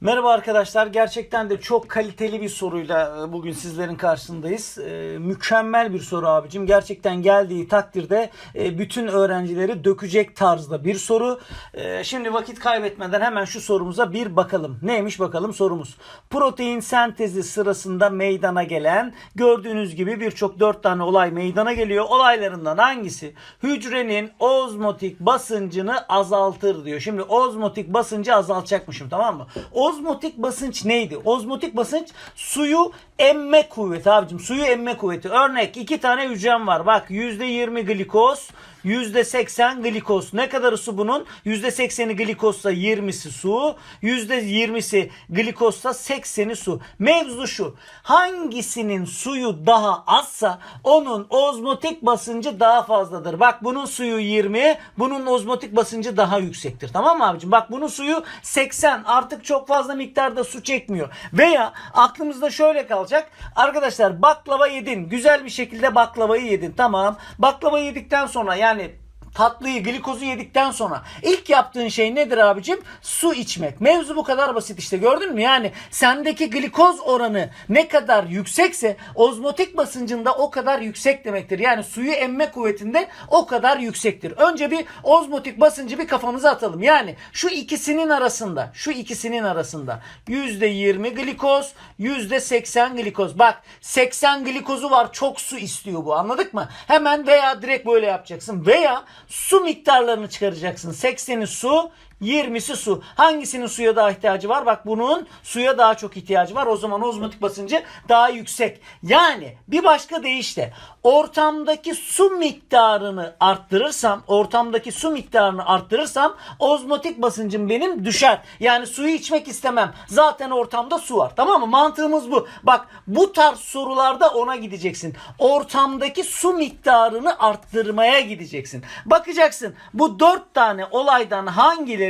Merhaba arkadaşlar. Gerçekten de çok kaliteli bir soruyla e, bugün sizlerin karşısındayız. E, mükemmel bir soru abicim. Gerçekten geldiği takdirde e, bütün öğrencileri dökecek tarzda bir soru. Şimdi vakit kaybetmeden hemen şu sorumuza bir bakalım. Neymiş bakalım sorumuz. Protein sentezi sırasında meydana gelen gördüğünüz gibi birçok dört tane olay meydana geliyor. Olaylarından hangisi hücrenin ozmotik basıncını azaltır diyor. Şimdi ozmotik basıncı azaltacakmışım tamam mı? Ozmotik basınç neydi? Ozmotik basınç suyu emme kuvveti abicim. Suyu emme kuvveti. Örnek iki tane hücrem var. Bak %20 glikoz, %80 glikoz. Ne kadarı su bunun? %80'i glikozsa 20'si su. %20'si glikozsa 80'i su. Mevzu şu. Hangisinin suyu daha azsa onun ozmotik basıncı daha fazladır. Bak bunun suyu 20, bunun ozmotik basıncı daha yüksektir. Tamam mı abicim? Bak bunun suyu 80 artık çok fazla miktarda su çekmiyor. Veya aklımızda şöyle kalacak. Arkadaşlar baklava yedin. Güzel bir şekilde baklavayı yedin. Tamam. Baklava yedikten sonra yani planet tatlıyı, glikozu yedikten sonra ilk yaptığın şey nedir abicim? Su içmek. Mevzu bu kadar basit işte gördün mü? Yani sendeki glikoz oranı ne kadar yüksekse ozmotik basıncında o kadar yüksek demektir. Yani suyu emme kuvvetinde o kadar yüksektir. Önce bir ozmotik basıncı bir kafamıza atalım. Yani şu ikisinin arasında, şu ikisinin arasında %20 glikoz, %80 glikoz. Bak 80 glikozu var çok su istiyor bu anladık mı? Hemen veya direkt böyle yapacaksın. Veya su miktarlarını çıkaracaksın. 80'i su, 20'si su. Hangisinin suya daha ihtiyacı var? Bak bunun suya daha çok ihtiyacı var. O zaman ozmotik basıncı daha yüksek. Yani bir başka deyişle ortamdaki su miktarını arttırırsam, ortamdaki su miktarını arttırırsam ozmotik basıncım benim düşer. Yani suyu içmek istemem. Zaten ortamda su var. Tamam mı? Mantığımız bu. Bak bu tarz sorularda ona gideceksin. Ortamdaki su miktarını arttırmaya gideceksin. Bakacaksın bu dört tane olaydan hangileri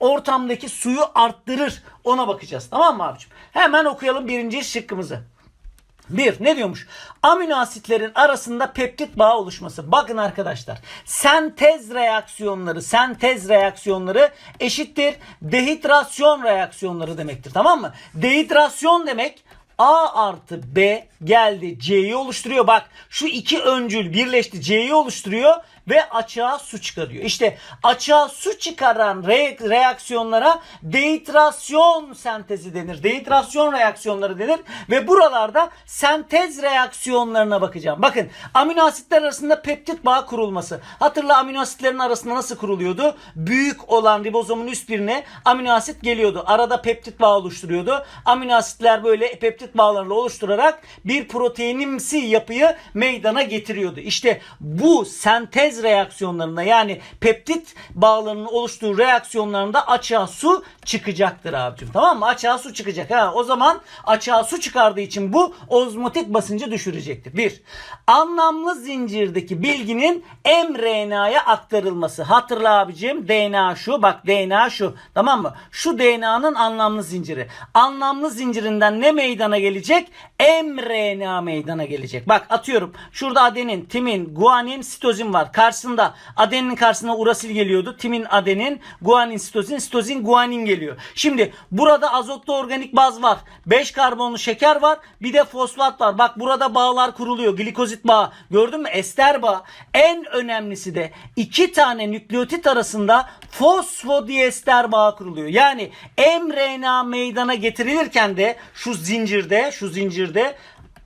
ortamdaki suyu arttırır ona bakacağız. Tamam mı abicim? Hemen okuyalım birinci şıkkımızı. Bir ne diyormuş? Amino asitlerin arasında peptit bağı oluşması. Bakın arkadaşlar. Sentez reaksiyonları, sentez reaksiyonları eşittir dehidrasyon reaksiyonları demektir. Tamam mı? Dehidrasyon demek A artı B geldi C'yi oluşturuyor. Bak şu iki öncül birleşti C'yi oluşturuyor ve açığa su çıkarıyor. İşte açığa su çıkaran re- reaksiyonlara dehidrasyon sentezi denir. Dehidrasyon reaksiyonları denir ve buralarda sentez reaksiyonlarına bakacağım. Bakın amino asitler arasında peptit bağı kurulması. Hatırla amino asitlerin arasında nasıl kuruluyordu? Büyük olan ribozomun üst birine amino asit geliyordu. Arada peptit bağı oluşturuyordu. Amino asitler böyle peptit bağlarla oluşturarak bir proteinimsi yapıyı meydana getiriyordu. İşte bu sentez reaksiyonlarında yani peptit bağlarının oluştuğu reaksiyonlarında açığa su çıkacaktır abicim. Tamam mı? Açığa su çıkacak. Ha, o zaman açığa su çıkardığı için bu ozmotik basıncı düşürecektir. Bir, anlamlı zincirdeki bilginin mRNA'ya aktarılması. Hatırla abicim DNA şu bak DNA şu tamam mı? Şu DNA'nın anlamlı zinciri. Anlamlı zincirinden ne meydana gelecek? mRNA meydana gelecek. Bak atıyorum şurada adenin, timin, guanin, sitozin var. Karşısında adenin karşısına urasil geliyordu. Timin adenin, guanin, sitozin, sitozin, guanin geliyor. Şimdi burada azotlu organik baz var. 5 karbonlu şeker var. Bir de fosfat var. Bak burada bağlar kuruluyor. Glikozit bağı. Gördün mü? Ester bağı. En önemlisi de iki tane nükleotit arasında fosfodiester bağı kuruluyor. Yani mRNA meydana getirilirken de şu zincirde, şu zincirde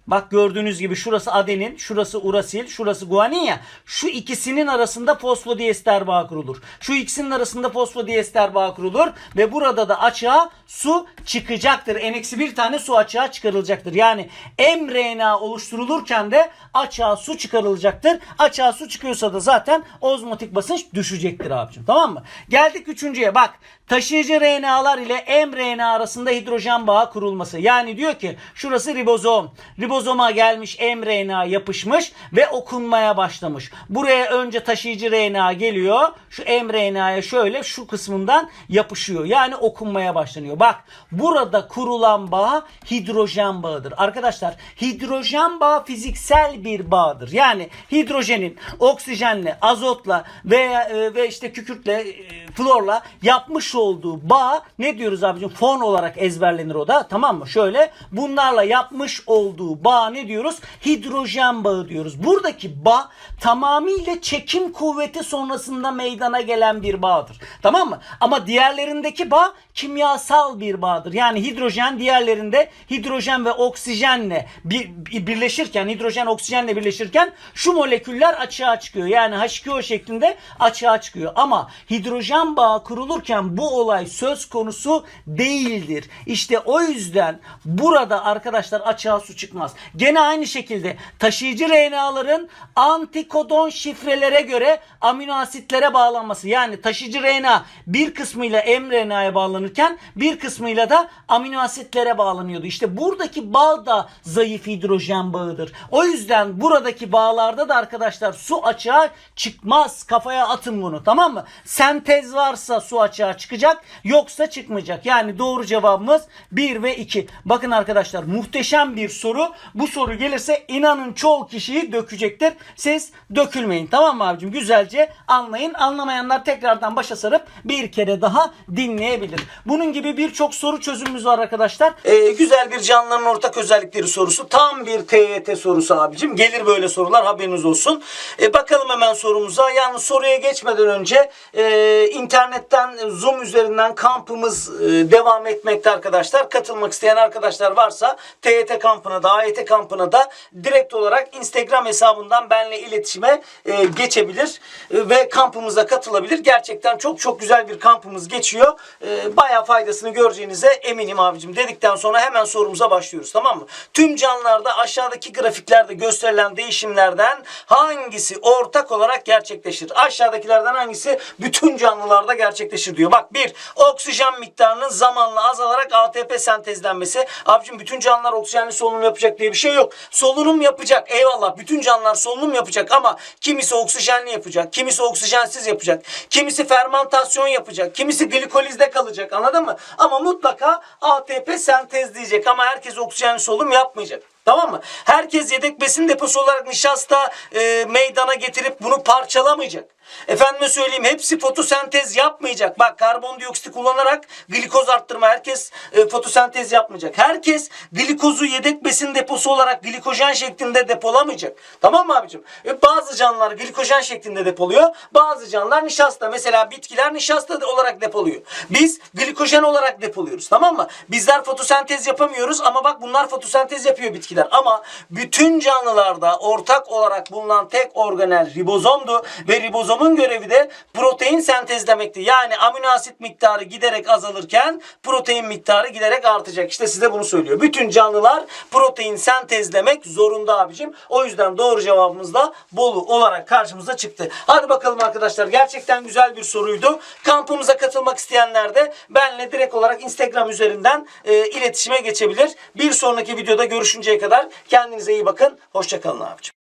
Bak gördüğünüz gibi şurası adenin, şurası urasil, şurası guanin ya. Şu ikisinin arasında fosfodiester bağı kurulur. Şu ikisinin arasında fosfodiester bağı kurulur ve burada da açığa su çıkacaktır. En-1 bir tane su açığa çıkarılacaktır. Yani mRNA oluşturulurken de açığa su çıkarılacaktır. Açığa su çıkıyorsa da zaten ozmotik basınç düşecektir abicim. Tamam mı? Geldik üçüncüye. Bak taşıyıcı RNA'lar ile mRNA arasında hidrojen bağı kurulması. Yani diyor ki şurası ribozom. Ribozom Ribozoma gelmiş mRNA yapışmış ve okunmaya başlamış. Buraya önce taşıyıcı RNA geliyor. Şu mRNA'ya şöyle şu kısmından yapışıyor. Yani okunmaya başlanıyor. Bak burada kurulan bağ hidrojen bağıdır. Arkadaşlar hidrojen bağı fiziksel bir bağdır. Yani hidrojenin oksijenle, azotla veya e, ve işte kükürtle, e, florla yapmış olduğu bağ ne diyoruz abicim? Fon olarak ezberlenir o da. Tamam mı? Şöyle bunlarla yapmış olduğu bağ ne diyoruz? Hidrojen bağı diyoruz. Buradaki bağ tamamıyla çekim kuvveti sonrasında meydana gelen bir bağdır. Tamam mı? Ama diğerlerindeki bağ kimyasal bir bağdır. Yani hidrojen diğerlerinde hidrojen ve oksijenle bir- birleşirken hidrojen oksijenle birleşirken şu moleküller açığa çıkıyor. Yani H2O şeklinde açığa çıkıyor. Ama hidrojen bağı kurulurken bu olay söz konusu değildir. İşte o yüzden burada arkadaşlar açığa su çıkmaz. Gene aynı şekilde taşıyıcı RNA'ların antikodon şifrelere göre amino asitlere bağlanması. Yani taşıyıcı RNA bir kısmıyla mRNA'ya bağlanırken bir kısmıyla da amino asitlere bağlanıyordu. İşte buradaki bağ da zayıf hidrojen bağıdır. O yüzden buradaki bağlarda da arkadaşlar su açığa çıkmaz. Kafaya atın bunu tamam mı? Sentez varsa su açığa çıkacak yoksa çıkmayacak. Yani doğru cevabımız 1 ve 2. Bakın arkadaşlar muhteşem bir soru. Bu soru gelirse inanın çoğu kişiyi dökecektir. Siz dökülmeyin tamam mı abicim? Güzelce anlayın. Anlamayanlar tekrardan başa sarıp bir kere daha dinleyebilir. Bunun gibi birçok soru çözümümüz var arkadaşlar. Ee, güzel bir canlıların ortak özellikleri sorusu. Tam bir TYT sorusu abicim. Gelir böyle sorular haberiniz olsun. Ee, bakalım hemen sorumuza. Yalnız soruya geçmeden önce e, internetten Zoom üzerinden kampımız e, devam etmekte arkadaşlar. Katılmak isteyen arkadaşlar varsa TYT kampına da AYT kampına da direkt olarak Instagram hesabından benle iletişime e, geçebilir e, ve kampımıza katılabilir. Gerçekten çok çok güzel bir kampımız geçiyor. E, bayağı faydasını göreceğinize eminim abicim. Dedikten sonra hemen sorumuza başlıyoruz tamam mı? Tüm canlılarda aşağıdaki grafiklerde gösterilen değişimlerden hangisi ortak olarak gerçekleşir? Aşağıdakilerden hangisi bütün canlılarda gerçekleşir diyor. Bak bir oksijen miktarının zamanla azalarak ATP sentezlenmesi. Abicim bütün canlılar oksijenli solunum yapacak diye bir şey yok. Solunum yapacak eyvallah. Bütün canlılar solunum yapacak ama kimisi oksijenli yapacak. Kimisi oksijensiz yapacak. Kimisi fermantasyon yapacak. Kimisi glikolizde kalacak. Anladın mı? Ama mutlaka ATP sentezleyecek ama herkes oksijenli solunum yapmayacak. Tamam mı? Herkes yedek besin deposu olarak nişasta e, meydana getirip bunu parçalamayacak. Efendime söyleyeyim hepsi fotosentez yapmayacak. Bak karbondioksit kullanarak glikoz arttırma. Herkes e, fotosentez yapmayacak. Herkes glikozu yedek besin deposu olarak glikojen şeklinde depolamayacak. Tamam mı abicim? E, bazı canlılar glikojen şeklinde depoluyor. Bazı canlılar nişasta. Mesela bitkiler nişasta olarak depoluyor. Biz glikojen olarak depoluyoruz. Tamam mı? Bizler fotosentez yapamıyoruz ama bak bunlar fotosentez yapıyor bitkiler. Ama bütün canlılarda ortak olarak bulunan tek organel ribozomdu ve ribozomun görevi de protein sentezlemekti. Yani amino asit miktarı giderek azalırken protein miktarı giderek artacak. İşte size bunu söylüyor. Bütün canlılar protein sentezlemek zorunda abicim. O yüzden doğru cevabımız da Bolu olarak karşımıza çıktı. Hadi bakalım arkadaşlar. Gerçekten güzel bir soruydu. Kampımıza katılmak isteyenler de benle direkt olarak Instagram üzerinden e, iletişime geçebilir. Bir sonraki videoda görüşünceye kadar kendinize iyi bakın. Hoşçakalın abicim.